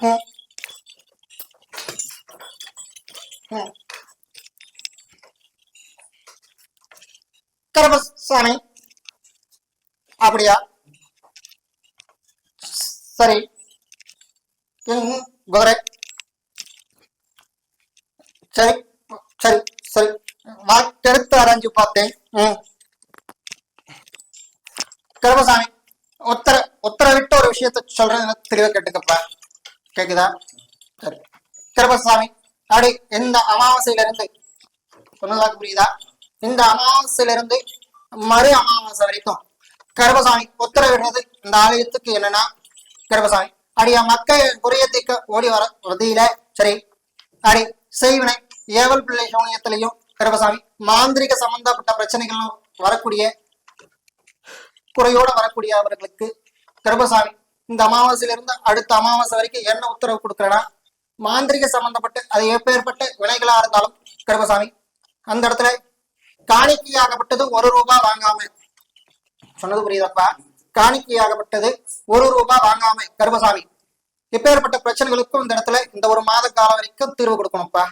ம். கருப்பசாமி அப்படியா? சரி. குதிரை சரி சரி சரி. வாக்கெடுத்து அரைஞ்சு பார்த்தேன். ம். கருப்பசாமி உத்தர உத்தரவிட்டு ஒரு விஷயத்த சொல்றேன் எனக்கு தெளிவா கேட்டுக்கப்பா. கேக்குதா? சரி. கருப்பசாமி அப்படி இந்த அமாவாசையில இருந்து சொன்னதாக்கு புரியுதா? இந்த அமாவாசையில இருந்து மறு அமாவாசை வரைக்கும் கருபசாமி உத்தரவிடுறது இந்த ஆலயத்துக்கு என்னன்னா கருபசாமி அடிய மக்கள் குறையத்திக்க ஓடி வர வதியில சரி. அடி செய்வினை ஏவல் பிள்ளை சோனியத்திலையும் கருபசாமி மாந்திரிக சம்பந்தப்பட்ட பிரச்சனைகளும் வரக்கூடிய குறையோட வரக்கூடிய அவர்களுக்கு கருபசாமி இந்த அமாவாசையில இருந்து அடுத்த அமாவாசை வரைக்கும் என்ன உத்தரவு கொடுக்குறேன்னா மாந்திரிக சம்பந்தப்பட்டு அது எப்பேற்பட்ட வினைகளா இருந்தாலும் கருப்பசாமி அந்த இடத்துல காணிக்கையாகப்பட்டது ஒரு ரூபாய் வாங்காம. சொன்னது புரியுதப்பா? காணிக்கையாகப்பட்டது ஒரு ரூபாய் வாங்காம கருப்பசாமி. எப்பேற்பட்ட பிரச்சனைகளுக்கும் இந்த இடத்துல இந்த ஒரு மாத காலம் வரைக்கும் தீர்வு கொடுக்கணும்ப்பா.